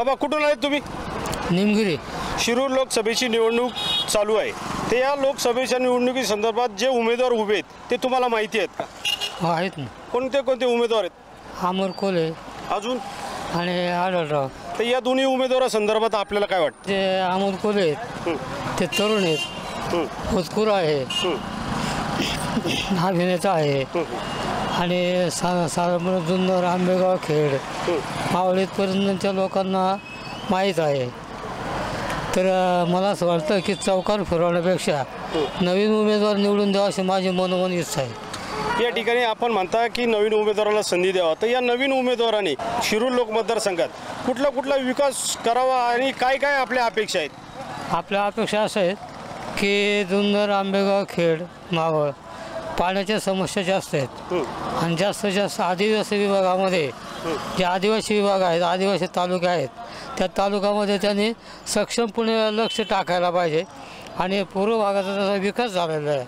बाबा कुठून आले तुम्ही? निमगिरी. शिरूर लोकसभेची निवडणूक चालू आहे. ते या लोकसभेच्या निवडणुकी संदर्भात जे उमेदवार उभे आहेत ते तुम्हाला माहिती आहेत का? हो आहेत ना. कोणते कोणते उमेदवार आहेत? अमर कोले अजून? आणि आढळराव. तर या दोन्ही उमेदवारासंदर्भात आपल्याला काय वाटतं? जे अमोल कोले आहेत ते तरुण आहेत. हं, होतकूर आहे. हं, अभिनेता आहे. हं, आणि सा साधारण जुन्नर आंबेगाव खेड. मावळीपर्यंतच्या लोकांना माहीत आहे. तर मला असं वाटतं की चौकार फिरवण्यापेक्षा नवीन उमेदवार निवडून द्यावा अशी माझी मनोमन इच्छा आहे. या ठिकाणी आपण म्हणता की नवीन उमेदवाराला संधी द्यावा. तर या नवीन उमेदवाराने शिरूर लोक मतदारसंघात कुठला कुठला विकास करावा आणि काय काय आपल्या अपेक्षा आहेत? आपल्या अपेक्षा असं आहेत की जुन्नर आंबेगाव खेड मावळ पाण्याच्या समस्या जास्त आहेत. हं, आणि जास्तीत जास्त आदिवासी विभागामध्ये जे आदिवासी विभाग आहेत आदिवासी तालुके आहेत त्या तालुक्यामध्ये त्यांनी सक्षमपणे लक्ष टाकायला पाहिजे. आणि पूर्व भागाचा जसा विकास झालेला आहे.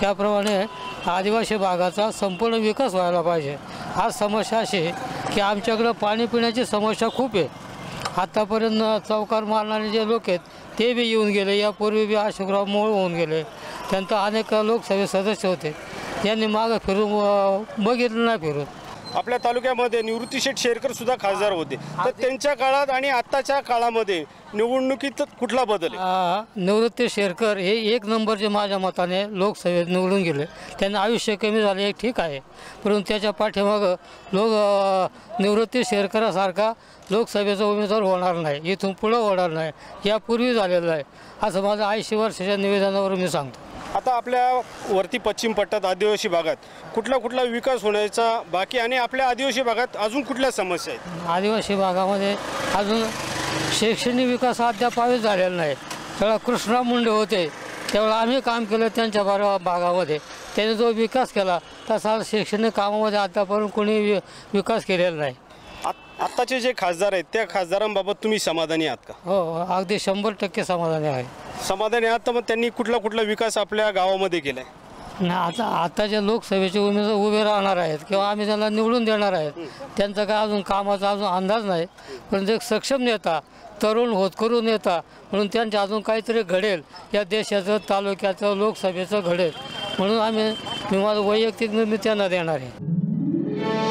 त्याप्रमाणे आदिवासी भागाचा संपूर्ण विकास व्हायला पाहिजे. आज समस्या अशी आहे की आमच्याकडं पाणी पिण्याची समस्या खूप आहे. आत्तापर्यंत चौकार मारणारे जे लोक आहेत ते बी येऊन गेले. यापूर्वी बी अशोकराव मोळ होऊन गेले. त्यांचं अनेक लोकसभे सदस्य होते. यांनी मागं फिरून बघितलं नाही फिरून. आपल्या तालुक्यामध्ये निवृत्ती शेठ शेरकर सुद्धा खासदार होते. तर त्यांच्या काळात आणि आत्ताच्या काळामध्ये निवडणुकीत कुठला बदल निवृत्ती शेरकर हे एक नंबरचे माझ्या मताने लोकसभेत निवडून गेले. त्यांना आयुष्य कमी झाले हे ठीक आहे. परंतु त्याच्या पाठीमागं लोक निवृत्ती शेरकरासारखा लोकसभेचा उमेदवार होणार नाही. इथून पुढं होणार नाही. यापूर्वी झालेलं आहे. असं माझं ऐंशी वर्षाच्या निवेदनावर मी सांगतो. आता आपल्या वरती पश्चिम पट्ट्यात आदिवासी भागात कुठला कुठला विकास होण्याचा बाकी आणि आपल्या आदिवासी भागात अजून कुठल्या समस्या आहेत? आदिवासी भागामध्ये अजून शैक्षणिक विकास अद्यापावीच झालेला नाही. तेव्हा कृष्णा मुंडे होते तेव्हा आम्ही काम केलं त्यांच्या बारा भागामध्ये. त्याने जो विकास केला तसा शैक्षणिक कामामध्ये आतापर्यंत कोणी वि विकास केलेला नाही. आत्ताचे जे खासदार आहेत त्या खासदारांबाबत तुम्ही समाधानी आहात का? हो हो, अगदी शंभर टक्के समाधानी आहे. समाधानी आहात तर मग त्यांनी कुठला कुठला विकास आपल्या गावामध्ये केलाय? आणि आता आताच्या लोकसभेचे उमेदवार उभे राहणार आहेत किंवा आम्ही त्यांना निवडून देणार आहेत त्यांचा काय अजून कामाचा अजून अंदाज नाही. पण एक सक्षम नेता तरुण होतकरू नेता म्हणून त्यांच्या अजून काहीतरी घडेल. या देशाचं तालुक्याचं लोकसभेचं घडेल. म्हणून आम्ही मी माझं वैयक्तिक मी त्यांना देणार आहे.